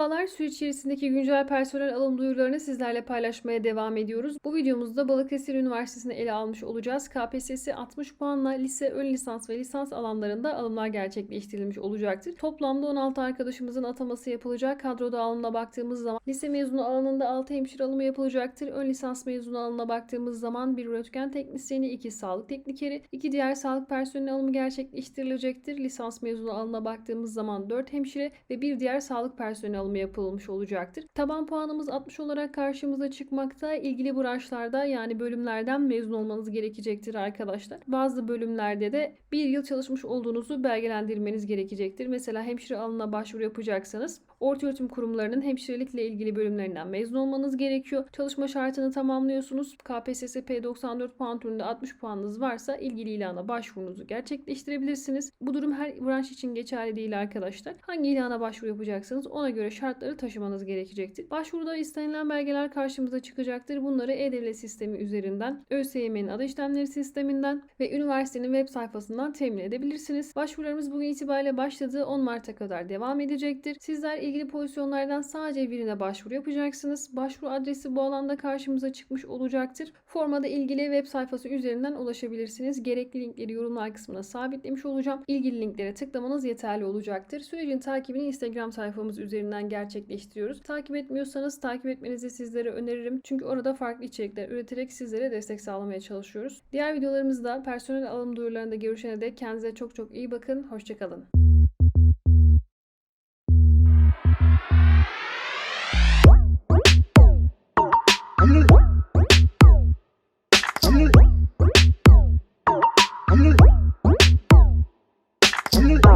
Merhabalar, süreç içerisindeki güncel personel alım duyurularını sizlerle paylaşmaya devam ediyoruz. Bu videomuzda Balıkesir Üniversitesi'ni ele almış olacağız. KPSS 60 puanla lise, ön lisans ve lisans alanlarında alımlar gerçekleştirilmiş olacaktır. Toplamda 16 arkadaşımızın ataması yapılacak. Kadro dağılımına baktığımız zaman lise mezunu alanında 6 hemşire alımı yapılacaktır. Ön lisans mezunu alanına baktığımız zaman bir röntgen teknisyeni, 2 sağlık teknikeri, 2 diğer sağlık personeli alımı gerçekleştirilecektir. Lisans mezunu alanına baktığımız zaman 4 hemşire ve bir diğer sağlık personeli alımı yapılmış olacaktır. Taban puanımız 60 olarak karşımıza çıkmakta. İlgili branşlarda yani bölümlerden mezun olmanız gerekecektir arkadaşlar. Bazı bölümlerde de bir yıl çalışmış olduğunuzu belgelendirmeniz gerekecektir. Mesela hemşire alanına başvuru yapacaksanız ortaöğretim kurumlarının hemşirelikle ilgili bölümlerinden mezun olmanız gerekiyor. Çalışma şartını tamamlıyorsunuz. KPSS P94 puan türünde 60 puanınız varsa ilgili ilana başvurunuzu gerçekleştirebilirsiniz. Bu durum her branş için geçerli değil arkadaşlar. Hangi ilana başvuru yapacaksınız ona göre şartları taşımanız gerekecektir. Başvuruda istenilen belgeler karşımıza çıkacaktır. Bunları e-devlet sistemi üzerinden, ÖSYM'nin adı işlemleri sisteminden ve üniversitenin web sayfasından temin edebilirsiniz. Başvurularımız bugün itibariyle başladı. 10 Mart'a kadar devam edecektir. Sizler ilgili pozisyonlardan sadece birine başvuru yapacaksınız. Başvuru adresi bu alanda karşımıza çıkmış olacaktır. Formada ilgili web sayfası üzerinden ulaşabilirsiniz. Gerekli linkleri yorumlar kısmına sabitlemiş olacağım. İlgili linklere tıklamanız yeterli olacaktır. Sürecin takibini Instagram sayfamız üzerinden gerçekleştiriyoruz. Takip etmiyorsanız takip etmenizi sizlere öneririm. Çünkü orada farklı içerikler üreterek sizlere destek sağlamaya çalışıyoruz. Diğer videolarımızda personel alım duyurularında görüşene dek kendinize çok çok iyi bakın. Hoşçakalın. Mm-hmm.